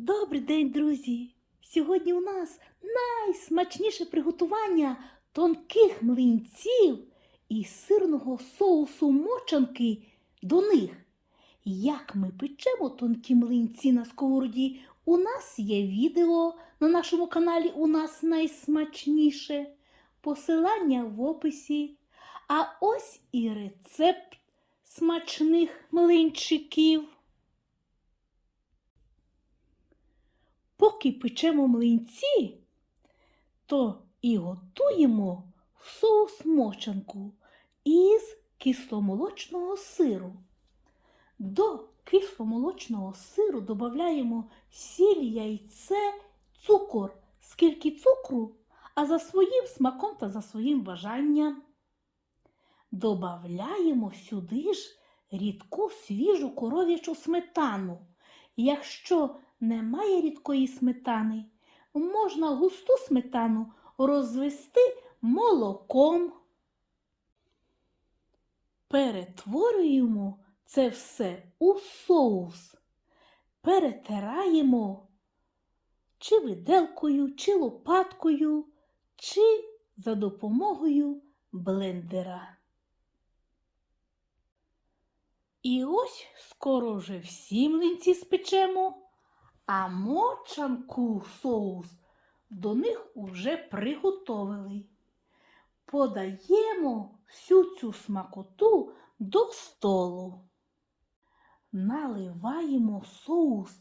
Добрий день, друзі! Сьогодні у нас найсмачніше приготування тонких млинців і сирного соусу мочанки до них. Як ми печемо тонкі млинці на сковороді, у нас є відео на нашому каналі У нас найсмачніше. Посилання в описі. А ось і рецепт смачних млинчиків. Поки печемо млинці, то і готуємо соус мочанку із кисломолочного сиру. До кисломолочного сиру додаємо сіль, яйце, цукор, скільки цукру, а за своїм смаком та за своїм бажанням. Добавляємо сюди ж рідку свіжу коров'ячу сметану. Якщо немає рідкої сметани, можна густу сметану розвести молоком. Перетворюємо це все у соус, перетираємо чи виделкою, чи лопаткою, чи за допомогою блендера. І ось скоро вже всі млинці спечемо, а мочанку соус до них уже приготовили. Подаємо всю цю смакоту до столу. Наливаємо соус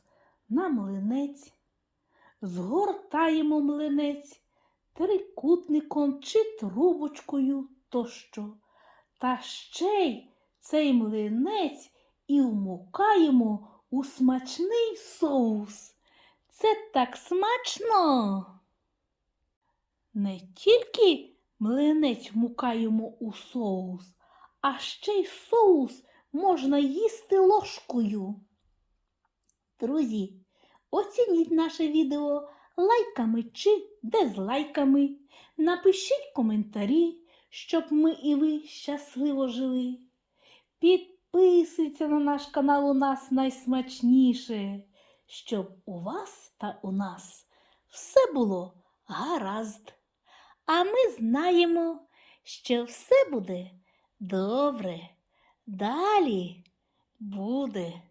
на млинець, згортаємо млинець трикутником чи трубочкою тощо. Та ще й цей млинець і вмукаємо у смачний соус. Це так смачно. Не тільки млинець вмукаємо у соус, а ще й соус можна їсти ложкою. Друзі, оцініть наше відео лайками чи дизлайками. Напишіть коментарі, щоб ми і ви щасливо жили. Підписуйся на наш канал у нас найсмачніше, щоб у вас та у нас все було гаразд. А ми знаємо, що все буде добре. Далі буде